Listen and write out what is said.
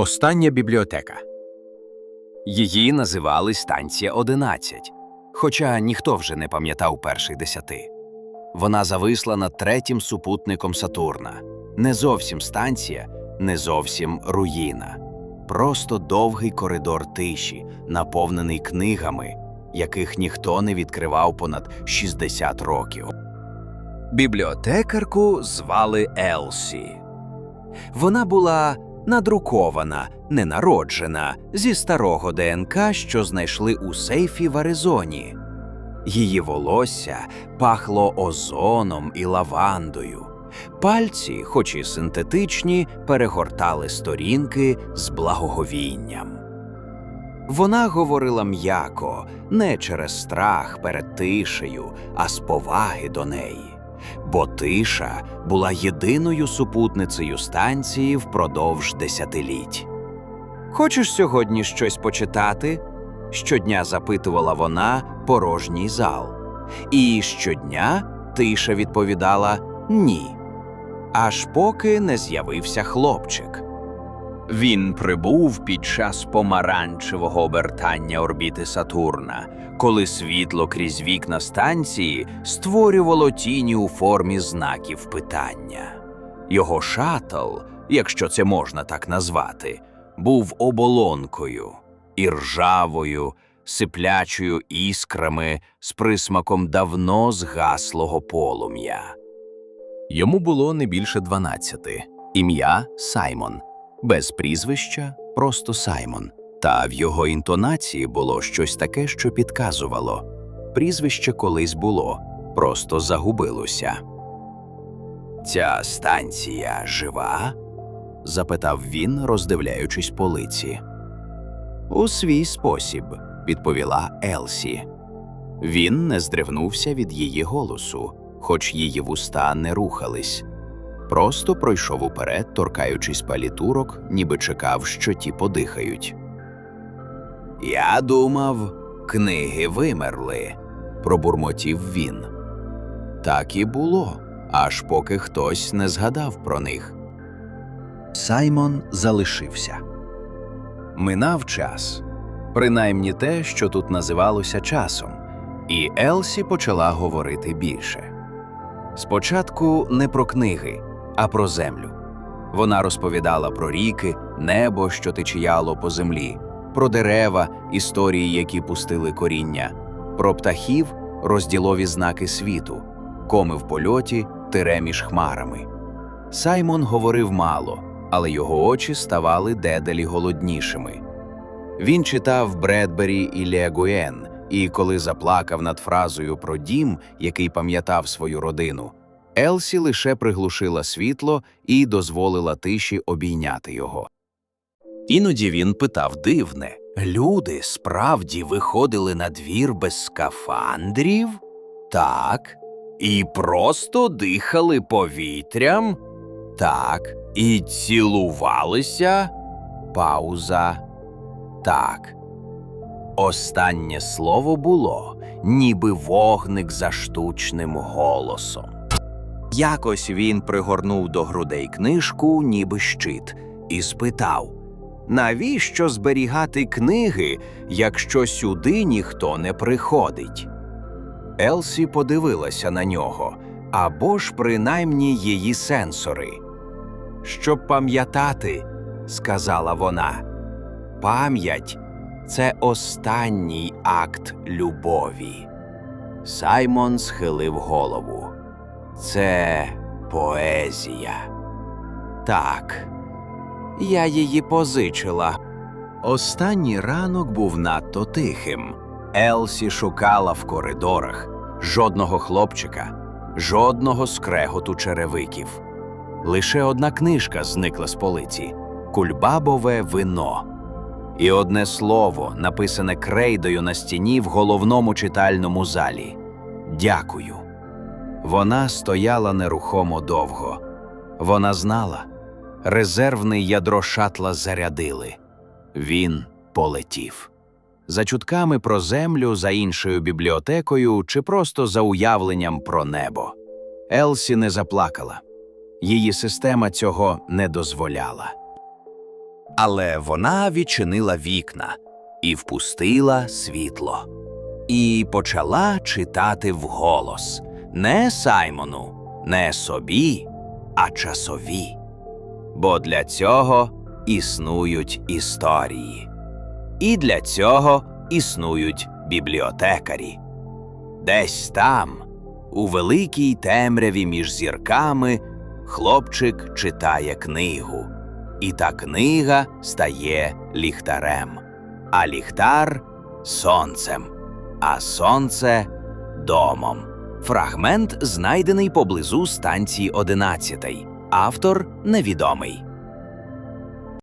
Остання бібліотека. Її називали станція 11, хоча ніхто вже не пам'ятав перших десяти. Вона зависла над третім супутником Сатурна. Не зовсім станція, не зовсім руїна. Просто довгий коридор тиші, наповнений книгами, яких ніхто не відкривав понад 60 років. Бібліотекарку звали Елсі. Вона була надрукована, ненароджена зі старого ДНК, що знайшли у сейфі в Аризоні. Її волосся пахло озоном і лавандою. Пальці, хоч і синтетичні, перегортали сторінки з благоговінням. Вона говорила м'яко, не через страх перед тишею, а з поваги до неї. Бо тиша була єдиною супутницею станції впродовж десятиліть. Хочеш сьогодні щось почитати? Щодня запитувала вона порожній зал. І щодня тиша відповідала ні. Аж поки не з'явився хлопчик. Він прибув під час помаранчевого обертання орбіти Сатурна, коли світло крізь вікна станції створювало тіні у формі знаків питання. Його шатл, якщо це можна так назвати, був оболонкою і ржавою, сиплячою іскрами з присмаком давно згаслого полум'я. Йому було не більше дванадцяти. Ім'я Саймон, без прізвища, просто Саймон. Та в його інтонації було щось таке, що підказувало. Прізвище колись було, просто загубилося. Ця станція жива? запитав він, роздивляючись полиці. У свій спосіб, відповіла Елсі. Він не здригнувся від її голосу, хоч її вуста не рухались. Просто пройшов уперед, торкаючись палітурок, ніби чекав, що ті подихають. Я думав, книги вимерли, пробурмотів він. Так і було, аж поки хтось не згадав про них. Саймон залишився. Минав час, принаймні те, що тут називалося часом, і Елсі почала говорити більше. Спочатку не про книги, а про землю. Вона розповідала про ріки, небо, що течіяло по землі, про дерева, історії, які пустили коріння, про птахів, розділові знаки світу, коми в польоті, тире між хмарами. Саймон говорив мало, але його очі ставали дедалі голоднішими. Він читав Бредбері і Легуен, і коли заплакав над фразою про дім, який пам'ятав свою родину, Елсі лише приглушила світло і дозволила тиші обійняти його. Іноді він питав дивне люди справді виходили на двір без скафандрів? Так. І просто дихали повітрям? Так. І цілувалися? Пауза. Так. Останнє слово було, ніби вогник за штучним голосом. Якось він пригорнув до грудей книжку, ніби щит, і спитав навіщо зберігати книги, якщо сюди ніхто не приходить? Елсі подивилася на нього, або ж принаймні її сенсори. Щоб пам'ятати, сказала вона, пам'ять це останній акт любові. Саймон схилив голову. Це поезія. Так, я її позичила. Останній ранок був надто тихим. Елсі шукала в коридорах жодного хлопчика, жодного скреготу черевиків. Лише одна книжка зникла з полиці кульбабове вино. І одне слово, написане крейдою на стіні в головному читальному залі Дякую. Вона стояла нерухомо довго. Вона знала, резервний ядро шатла зарядили. Він полетів. За чутками про землю, за іншою бібліотекою чи просто за уявленням про небо. Елсі не заплакала. Її система цього не дозволяла. Але вона відчинила вікна і впустила світло. І почала читати вголос не Саймону, не собі, а часові. Бо для цього існують історії. І для цього існують бібліотекарі. Десь там, у великій темряві між зірками, хлопчик читає книгу, і та книга стає ліхтарем, а ліхтар сонцем, а сонце домом. Фрагмент знайдений поблизу станції 11. Автор невідомий.